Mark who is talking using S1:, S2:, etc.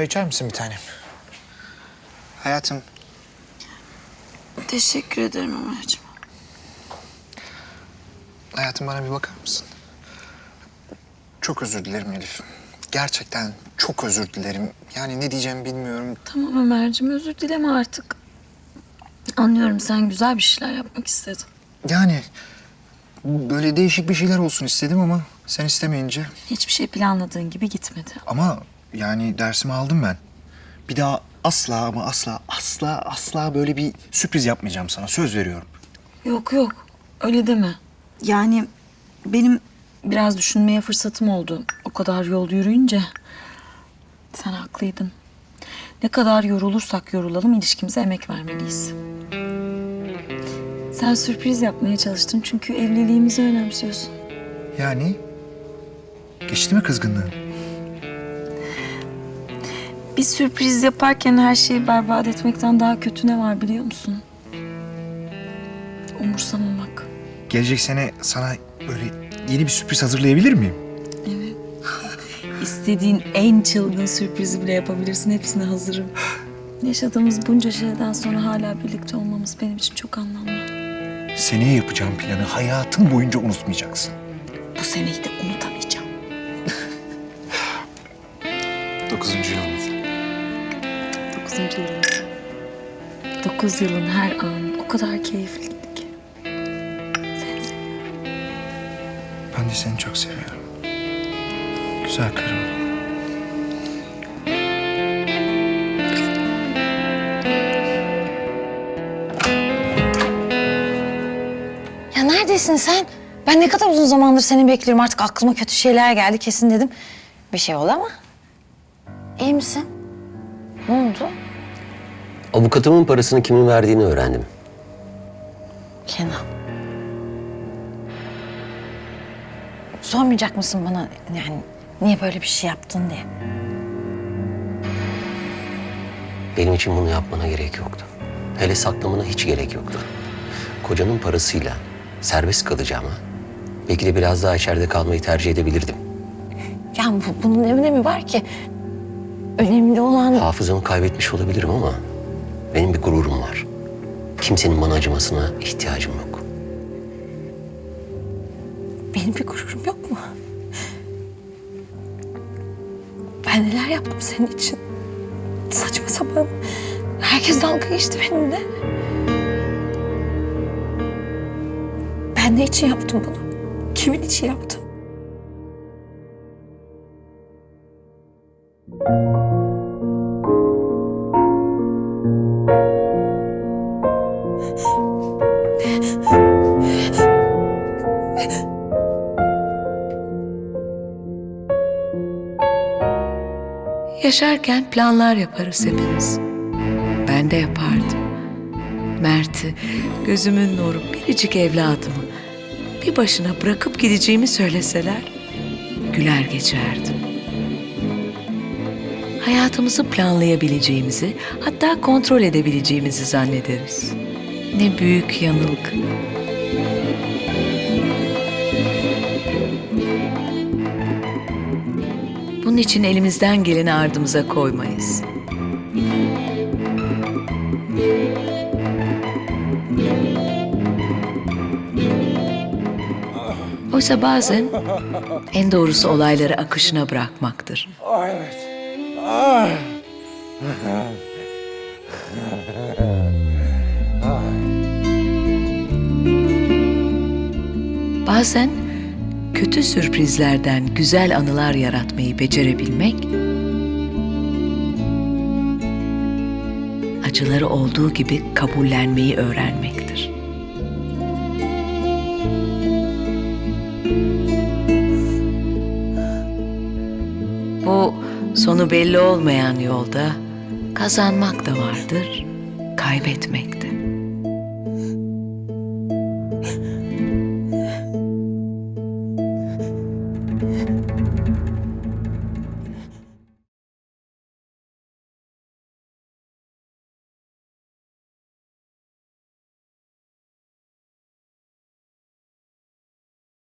S1: Çay içer misin bir tanem? Hayatım,
S2: Teşekkür ederim Ömerciğim.
S1: hayatım bana bir bakar mısın? Çok özür dilerim Elif. Gerçekten çok özür dilerim. Yani ne diyeceğimi bilmiyorum.
S2: Tamam Ömerciğim özür dileme artık. Anlıyorum sen güzel bir şeyler yapmak istedin.
S1: Yani böyle değişik bir şeyler olsun istedim ama sen istemeyince.
S2: Hiçbir şey planladığın gibi gitmedi.
S1: Ama yani dersimi aldım ben. Bir daha asla ama asla asla asla böyle bir sürpriz yapmayacağım sana. Söz veriyorum.
S2: Yok yok öyle deme. Yani benim biraz düşünmeye fırsatım oldu. O kadar yol yürüyünce. Sen haklıydın. Ne kadar yorulursak yorulalım ilişkimize emek vermeliyiz. Sen sürpriz yapmaya çalıştın çünkü evliliğimizi önemsiyorsun.
S1: Yani geçti mi kızgınlığın?
S2: Bir sürpriz yaparken her şeyi berbat etmekten daha kötü ne var biliyor musun? Umursamamak.
S1: Gelecek sene sana böyle yeni bir sürpriz hazırlayabilir miyim?
S2: Evet. İstediğin en çılgın sürprizi bile yapabilirsin. Hepsine hazırım. Yaşadığımız bunca şeyden sonra hala birlikte olmamız benim için çok anlamlı.
S1: Seneye yapacağım planı hayatın boyunca unutmayacaksın.
S2: Bu seneyi de unutamayacağım.
S1: Dokuzuncu yılımız.
S2: Dokuzuncu yılımız. Dokuz yılın her anı o kadar keyifliydi ki. Sensin.
S1: Ben de seni çok seviyorum. Güzel karım.
S3: Ya neredesin sen? Ben ne kadar uzun zamandır seni bekliyorum. Artık aklıma kötü şeyler geldi kesin dedim. Bir şey oldu ama. İyi misin? Ne oldu?
S4: Avukatımın parasını kimin verdiğini öğrendim.
S3: Kenan. Sormayacak mısın bana yani niye böyle bir şey yaptın diye?
S4: Benim için bunu yapmana gerek yoktu. Hele saklamana hiç gerek yoktu. Kocanın parasıyla serbest kalacağıma belki de biraz daha içeride kalmayı tercih edebilirdim.
S3: Ya bu, bunun ne önemi var ki? Önemli olan
S4: Hafızamı kaybetmiş olabilirim ama benim bir gururum var. Kimsenin bana acımasına ihtiyacım yok.
S3: benim bir gururum yok mu? Ben neler yaptım senin için? Saçma sapan. Herkes dalga geçti benimle. Ben ne için yaptım bunu? Kimin için yaptım?
S5: Yaşarken planlar yaparız hepimiz. Ben de yapardım. Mert'i, gözümün nuru, biricik evladımı bir başına bırakıp gideceğimi söyleseler güler geçerdim. Hayatımızı planlayabileceğimizi, hatta kontrol edebileceğimizi zannederiz. Ne büyük yanılgı. İçin elimizden geleni ardımıza koymayız. Oysa bazen en doğrusu olayları akışına bırakmaktır. Bazen kötü sürprizlerden güzel anılar yaratmayı becerebilmek, acıları olduğu gibi kabullenmeyi öğrenmektir. Bu sonu belli olmayan yolda kazanmak da vardır, kaybetmek de.